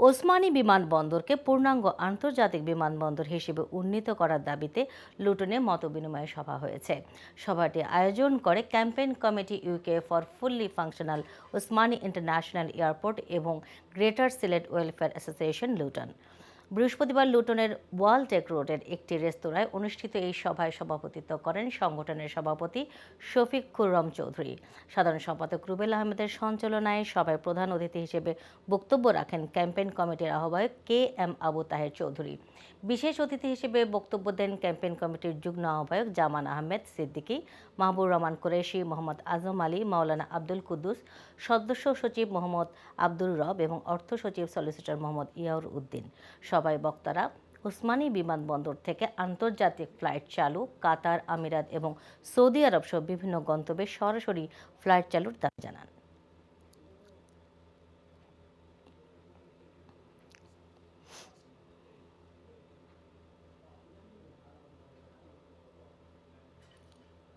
ওসমানী বিমানবন্দরকে পূর্ণাঙ্গ আন্তর্জাতিক বিমানবন্দর হিসেবে উন্নীত করার দাবিতে লুটনে মতবিনিময় সভা হয়েছে। সভাটি আয়োজন করে campaign committee UK for fully functional Osmani international airport এবং greater Sylhet welfare association Luton. বৃহস্পতিবার লুটনের ওয়ালটেক রোডের একটি রেস্তোরাঁয় অনুষ্ঠিত এই সভায় সভাপতিত্ব করেন সংগঠনের সভাপতি শফিক খুররম চৌধুরী। সাধারণ সম্পাদক রুবেল আহমেদের সঞ্চালনায় সভায় প্রধান অতিথি হিসেবে বক্তব্য রাখেন ক্যাম্পেইন কমিটির আহ্বায়ক কে এম আবু তাহের চৌধুরী। বিশেষ অতিথি হিসেবে বক্তব্য দেন ক্যাম্পেইন কমিটির যুগ্ম আহ্বায়ক জামান আহমেদ সিদ্দিকী, মাহবুর রহমান কুরেশি মোহাম্মদ আজম আলী, মাওলানা আব্দুল কুদ্দুস, সদস্য সচিব মোহাম্মদ আব্দুর রব এবং অর্থ সচিব সলিসিটর মোহাম্মদ ইয়াউর উদ্দিন। সবাই বক্তারা ওসমানী বিমানবন্দর থেকে আন্তর্জাতিক ফ্লাইট চালু, কাতার, আমিরাত এবং সৌদি আরব সহ বিভিন্ন গন্তব্যে সরাসরি ফ্লাইট চালুর দাবি জানান।